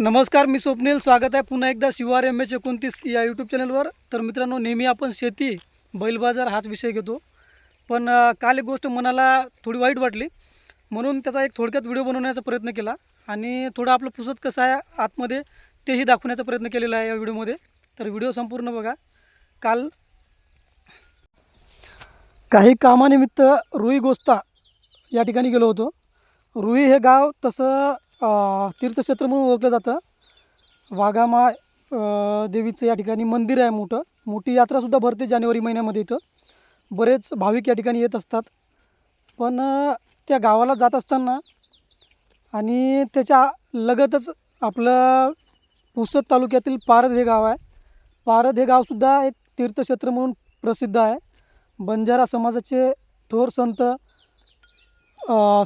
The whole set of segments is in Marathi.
नमस्कार मी स्वप्नील. स्वागत आहे पुन्हा एकदा शिवार एम एच एकोणतीस या यूट्यूब चॅनलवर तर मित्रांनो नेहमी आपण शेती बैल बाजार हाच विषय घेतो. पण काल एक गोष्ट मनाला थोडी वाईट वाटली. म्हणून त्याचा एक थोडक्यात व्हिडिओ बनवण्याचा प्रयत्न केला. आणि थोडं आपलं पुसत कसं आहे आतमध्ये तेही दाखवण्याचा प्रयत्न केलेला आहे या व्हिडिओमध्ये. तर व्हिडिओ संपूर्ण बघा. काल काही कामानिमित्त रुई गोस्ता या ठिकाणी गेलो होतो. रुई हे गाव तसं तीर्थक्षेत्र म्हणून ओळखलं जातं. वाघामा देवीचं या ठिकाणी मंदिर आहे मोठं. मोठी यात्रासुद्धा भरते जानेवारी महिन्यामध्ये इथं. बरेच भाविक या ठिकाणी येत असतात. पण त्या गावाला जात असताना आणि त्याच्या लगतच आपलं पुसद तालुक्यातील पारद हे गाव आहे. पारद हे गावसुद्धा एक तीर्थक्षेत्र म्हणून प्रसिद्ध आहे. बंजारा समाजाचे थोर संत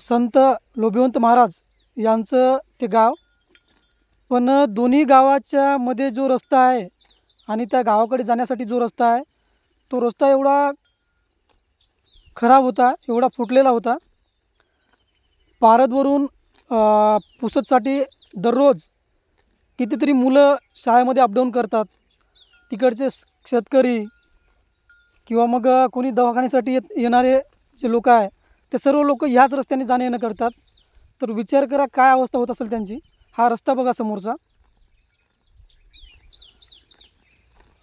संत लोभिवंत महाराज यांचं ते गाव. पण दोन्ही गावाच्या मध्ये जो रस्ता आहे आणि त्या गावाकडे जाण्यासाठी जो रस्ता आहे तो रस्ता एवढा खराब होता एवढा फुटलेला होता. पारदवरून पुसतसाठी दररोज कितीतरी मुलं शाळेमध्ये अपडाऊन करतात. तिकडचे शेतकरी किंवा मग कोणी दवाखान्यासाठी येत येणारे जे लोक आहे ते सर्व लोक ह्याच रस्त्याने जाणं येणं करतात. तर विचार करा काय अवस्था होत असेल त्यांची. हा रस्ता बघा समोरचा.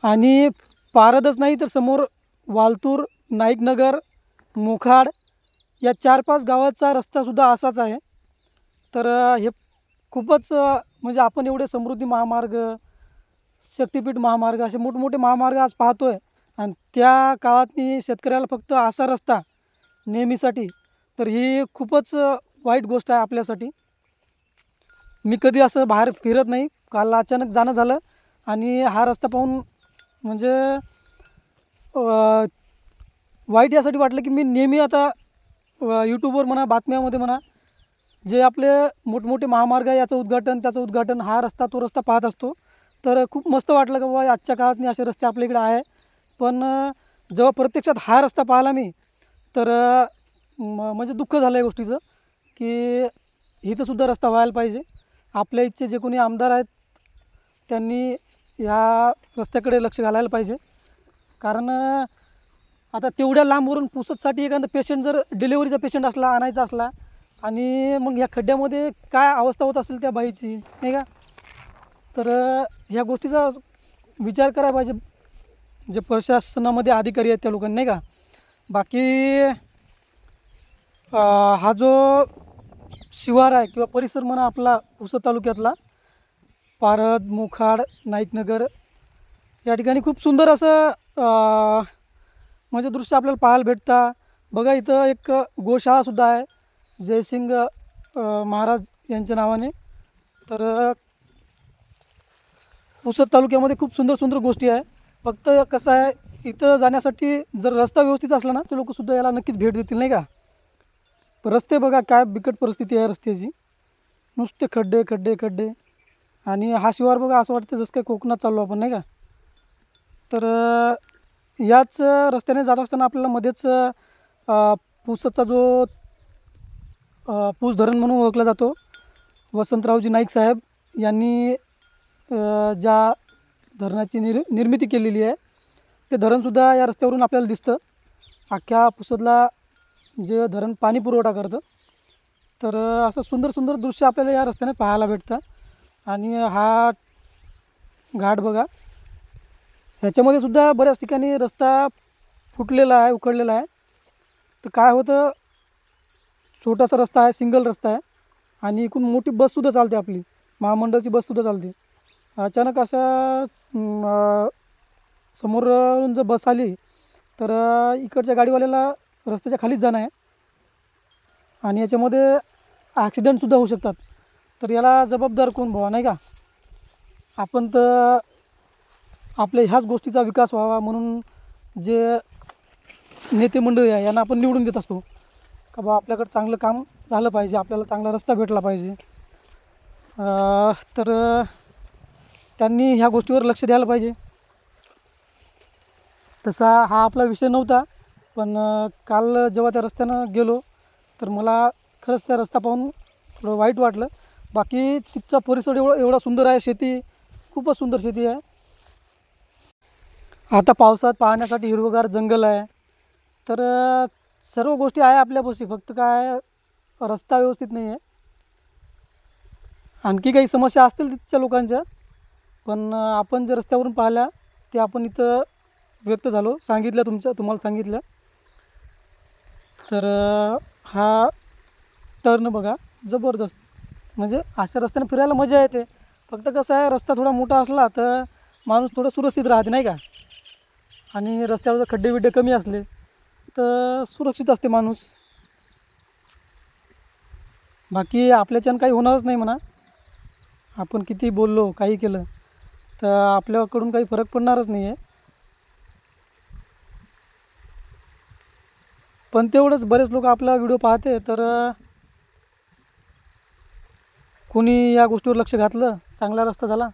आणि पारदच नाही तर समोर वालतूर नाईकनगर मोखाड या चार पाच गावाचा रस्तासुद्धा असाच आहे. तर हे खूपच म्हणजे आपण एवढे समृद्धी महामार्ग शक्तिपीठ महामार्ग असे मोठमोठे महामार्ग आज पाहतो आहे आणि त्या काळातनी शेतकऱ्याला फक्त असा रस्ता नेहमीसाठी. तर ही खूपच वाईट गोष्ट आहे आपल्यासाठी. मी कधी असं बाहेर फिरत नाही. काल अचानक जाणं झालं आणि हा रस्ता पाहून म्हणजे वाईट यासाठी वाटलं की मी नेहमी आता यूट्यूबवर म्हणा बातम्यामध्ये म्हणा जे आपले मोठमोठे महामार्ग आहे याचं उद्घाटन त्याचं उद्घाटन हा रस्ता तो रस्ता पाहत असतो. तर खूप मस्त वाटलं का बाबा आजच्या काळात असे रस्ते आपल्या इकडे आहे. पण जेव्हा प्रत्यक्षात हा रस्ता पाहिला मी तर म म्हणजे दुःख झालं आहे गोष्टीचं. की इथंसुद्धा रस्ता व्हायला पाहिजे. आपल्या इथचे जे कोणी आमदार आहेत त्यांनी ह्या रस्त्याकडे लक्ष घालायला पाहिजे. कारण आता तेवढ्या लांबवरून पुसतसाठी एखादा पेशंट जर डिलेवरीचा पेशंट असला आणायचा असला आणि मग ह्या खड्ड्यामध्ये काय अवस्था होत असेल त्या बाईची नाही का? तर ह्या गोष्टीचा विचार करायला पाहिजे. जे प्रशासनामध्ये अधिकारी आहेत त्या लोकांनी नाही का? बाकी हा जो शिवार आहे किंवा परिसर म्हणा आपला पुसद तालुक्यातला पारद मोखाड नाईकनगर या ठिकाणी खूप सुंदर असं म्हणजे दृश्य आपल्याला पाहायला भेटतं. बघा इथं एक गोशाळासुद्धा आहे. जयसिंग महाराज यांच्या नावाने. तर पुसद तालुक्यामध्ये खूप सुंदर सुंदर गोष्टी आहे. फक्त कसं आहे इथं जाण्यासाठी जर रस्ता व्यवस्थित असला ना तर लोकसुद्धा याला नक्कीच भेट देतील नाही का? रस्ते बघा काय बिकट परिस्थिती आहे रस्त्याची. नुसते खड्डे खड्डे खड्डे. आणि हा शिवार बघा असं वाटतं जसं काय कोकणात चाललो आपण नाही का? तर याच रस्त्याने जात असताना आपल्याला मध्येच पुसाचा पुसदचा जो पूस धरण म्हणून ओळखला जातो वसंतरावजी नाईक साहेब यांनी ज्या धरणाची निर निर्मिती केलेली आहे ते धरणसुद्धा या रस्त्यावरून आपल्याला दिसतं. अख्ख्या पुसदला जे धरण पाणी पुरवठा करतं. तर असं सुंदर सुंदर दृश्य आपल्याला या रस्त्याने पाहायला भेटतं. आणि हा घाट बघा. ह्याच्यामध्ये सुद्धा बऱ्याच ठिकाणी रस्ता फुटलेला आहे उकडलेला आहे. तर काय होतं छोटासा रस्ता आहे सिंगल रस्ता आहे. आणि इकडून मोठी बससुद्धा चालते आपली. महामंडळची बससुद्धा चालते. अचानक अशा समोरून जर बस आली तर इकडच्या गाडीवाल्याला रस्त्याच्या खालीच जाणं आहे. आणि याच्यामध्ये ॲक्सिडेंटसुद्धा होऊ शकतात. तर याला जबाबदार कोण भावा नाही का? आपण तर आपल्या ह्याच गोष्टीचा विकास व्हावा म्हणून जे नेते मंडळी आहे यांना आपण निवडून देत असतो. का बा आपल्याकडं चांगलं काम झालं पाहिजे आपल्याला चांगला रस्ता भेटला पाहिजे. तर त्यांनी ह्या गोष्टीवर लक्ष द्यायला पाहिजे. तसा हा आपला विषय नव्हता. पण काल जेव्हा त्या रस्त्यानं गेलो तर मला खरंच त्या रस्ता पाहून थोडं वाईट वाटलं. बाकी तिथचा परिसर एवढा एवढा सुंदर आहे शेती खूपच सुंदर शेती आहे. आता पावसात पाहण्यासाठी हिरवगार जंगल आहे. तर सर्व गोष्टी आहे आपल्यापाशी फक्त काय रस्ता व्यवस्थित नाही आहे आणखी काही समस्या असतील तिथच्या लोकांच्या पण आपण जे रस्त्यावरून पाहिल्या ते आपण इथं व्यक्त झालो सांगितलं तुमचं तुम्हाला सांगितलं. तर हा टर्न बघा जबरदस्त. म्हणजे अशा रस्त्याने फिरायला मजा येते. फक्त कसं आहे रस्ता थोडा मोठा असला तर माणूस थोडं सुरक्षित राहते नाही का? आणि रस्त्यावर जर खड्डे बिड्डे कमी असले तर सुरक्षित असते माणूस. बाकी आपल्याच्यानं काही होणारच नाही म्हणा. आपण किती बोललो काही केलं तर आपल्याकडून काही फरक पडणारच नाही आहे पण तेवढंच बरेच लोक आपला व्हिडिओ पाहते तर कोणी या गोष्टीवर लक्ष घातलं चांगला रस्ता झाला.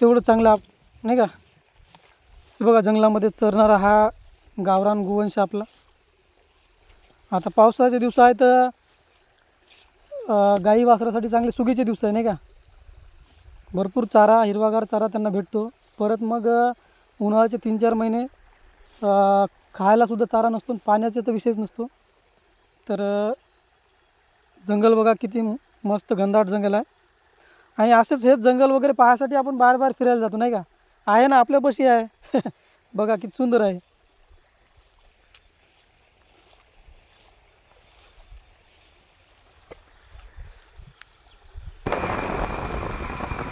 तेवढं चांगलं आप नाही का? हे बघा जंगलामध्ये चरणारा हा गावरान गोवंश आपला. आता पावसाचे दिवस आहे तर गाई वासरासाठी चांगले सुगीचे दिवस आहे नाही का? भरपूर चारा हिरवागार चारा त्यांना भेटतो. परत मग उन्हाळ्याचे तीन चार महिने खायलासुद्धा चारा नसतो पाण्याचा तर विषयच नसतो. तर जंगल बघा किती मस्त घनदाट जंगल आहे. आणि असंच हेच जंगल वगैरे पाहायसाठी आपण बाहेर बाहेर फिरायला जातो नाही का? आहे ना आपल्यापाशी आहे. बघा किती सुंदर आहे.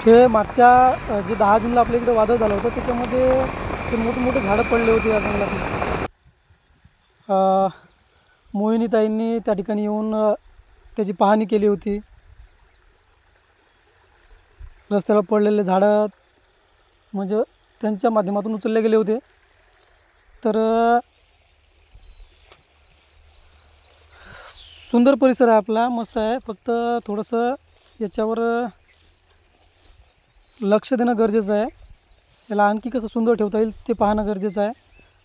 हे मागच्या जे दहा जूनला आपल्या इकडे वादळ झालं होतं त्याच्यामध्ये ते मोठे मोठे झाडं पडले होते या जंगलातून. मोहिनीताईंनी त्या ठिकाणी येऊन त्याची पाहणी केली होती. रस्त्याला पडलेले झाडं म्हणजे त्यांच्या माध्यमातून उचलले गेले होते. तर सुंदर परिसर आहे आपला मस्त आहे. फक्त थोडंसं याच्यावर लक्ष देणं गरजेचं आहे. त्याला आणखी कसं सुंदर ठेवता येईल ते पाहणं गरजेचं आहे.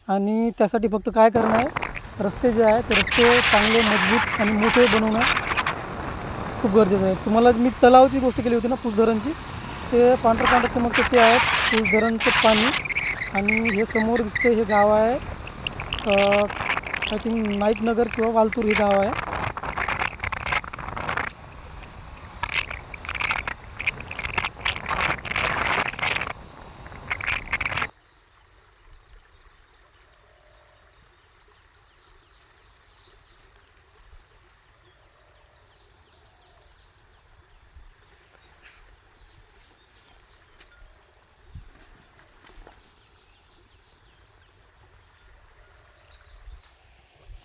आणि त्यासाठी फक्त काय करणं आहे रस्ते जे आहे ते रस्ते चांगले मजबूत आणि मोठे बनवणं खूप गरजेचं आहे. तुम्हाला मी तलावाची गोष्ट केली होती ना पुसधरणची ते पांढरं पांढरं चमकतं ते आहेत. पुसधरणचं पाणी. आणि हे समोर दिसते हे गाव आहे. आय थिंक नाईकनगर किंवा वालतूर हे गाव आहे.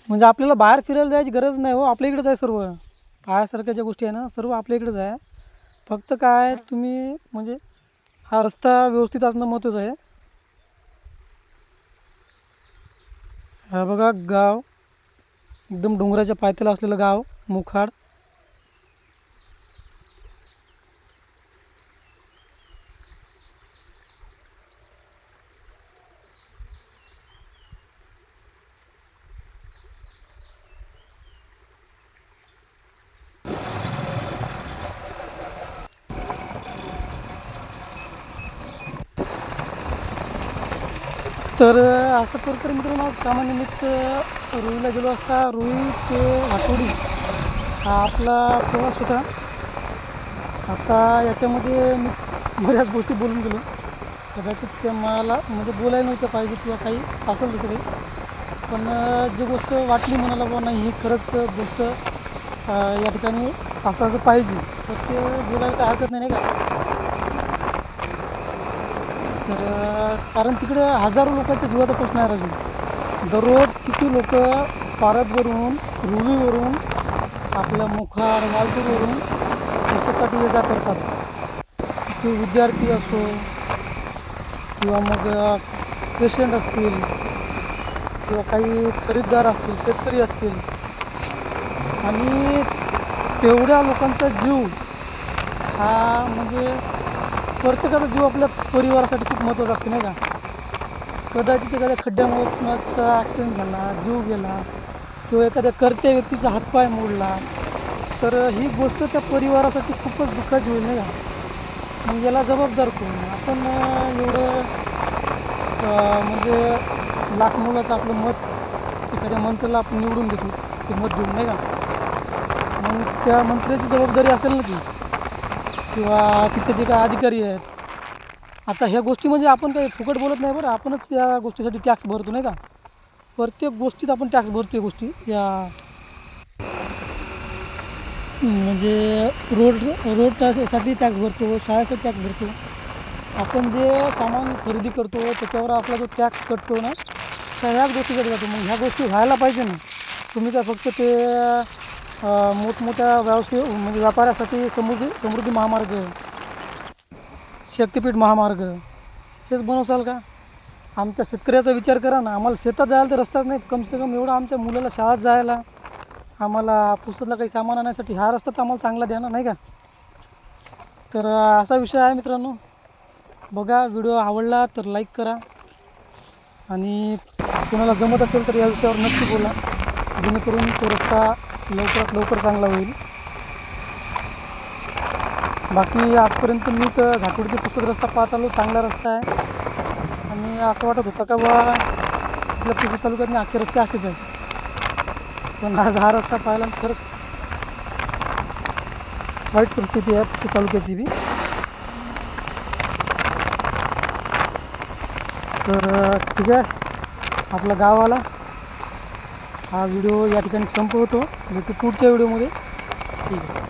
म्हणजे आपल्याला बाहेर फिरायला जायची गरज नाही हो आपल्या इकडेच आहे सर्व. पाहायसारख्या ज्या गोष्टी आहे ना सर्व आपल्या इकडेच आहे. फक्त काय तुम्ही म्हणजे हा रस्ता व्यवस्थित असणं महत्त्वाचं आहे. हा बघा गाव. एकदम डोंगराच्या पायथ्याला असलेलं गाव मुखाड. तर असं प्रकारे मित्रांनो आज कामानिमित्त रुईला गेलो असता. रुई ते वाटोडी हा आपला प्रवास होता. आता याच्यामध्ये मी बऱ्याच गोष्टी बोलून गेलो. कदाचित त्या मला म्हणजे बोलायला नव्हत्या पाहिजे किंवा काही असेल तसं काही. पण जी गोष्ट वाटली म्हणाला बुवा नाही ही खरंच गोष्ट या ठिकाणी असं असं पाहिजे. तर ते बोलायला काही हरकत नाही नाही का? तर कारण तिकडे हजारो लोकांच्या जीवाचा प्रश्न आहे राजू. दररोज किती लोक पारदवरून रुवीवरून आपल्या मुखार मालपूरवरून पैशासाठी ये जा करतात. ते विद्यार्थी असो किंवा मग पेशंट असतील किंवा काही खरीददार असतील शेतकरी असतील. आणि तेवढ्या लोकांचा जीव हा म्हणजे प्रत्येकाचा जीव आपल्या परिवारासाठी खूप महत्त्वाचा असते नाही का? कदाचित एखाद्या खड्ड्यामुळे कुणाचा ॲक्सिडेंट झाला जीव गेला किंवा एखाद्या कर्त्या व्यक्तीचा हातपाय मोडला तर ही गोष्ट त्या परिवारासाठी खूपच दुःखाची होईल नाही का? मग याला जबाबदार कोण? आपण एवढं म्हणजे लाख मुलाचं आपलं मत एखाद्या मंत्र्याला आपण निवडून देतो ते मत देऊन नाही का? मग त्या मंत्र्याची जबाबदारी असेल ना की किंवा तिथे जे काय अधिकारी आहेत. आता ह्या गोष्टी म्हणजे आपण काही फुकट बोलत नाही बरं. आपणच या गोष्टीसाठी टॅक्स भरतो नाही का? प्रत्येक गोष्टीत आपण टॅक्स भरतो या गोष्टी या. म्हणजे रोड रोडसाठी टॅक्स भरतो शाळेसाठी टॅक्स भरतो. आपण जे सामान खरेदी करतो त्याच्यावर आपला जो टॅक्स कटतो ना त्या ह्याच गोष्टीसाठी जातो. मग ह्या गोष्टी व्हायला पाहिजे ना. तुम्ही काय फक्त ते मोठमोठ्या व्यवसाय म्हणजे व्यापाऱ्यासाठी समृद्धी समृद्धी महामार्ग शक्तिपीठ महामार्ग हेच बनवसाल का? आमच्या शेतकऱ्याचा विचार करा ना. आम्हाला शेतात जायला तर रस्ताच नाही. कमसे कम एवढा आमच्या मुलाला शाळेत जायला आम्हाला पुस्तकला काही सामान आणण्यासाठी हा रस्ता तर आम्हाला चांगला द्या ना नाही का? तर असा विषय आहे मित्रांनो. बघा व्हिडिओ आवडला तर लाईक करा. आणि कोणाला जमत असेल तर या विषयावर नक्की बोला. जेणेकरून तो रस्ता लवकरात लवकर चांगला होईल. बाकी आजपर्यंत मी तर घाटवडती पुस्तक रस्ता पाहत आलो चांगला रस्ता आहे. आणि असं वाटत होतं का बा आपल्या पुसद तालुक्यातले आखे रस्ते असेच आहेत. पण आज हा रस्ता पाहिला खरंच वाईट परिस्थिती आहे पुसद तालुक्याची बी. तर ठीक आहे. आपला गावाला हा व्हिडिओ या ठिकाणी संपवतो. म्हणजे भेटू पुढच्या व्हिडिओमध्ये. ठीक आहे.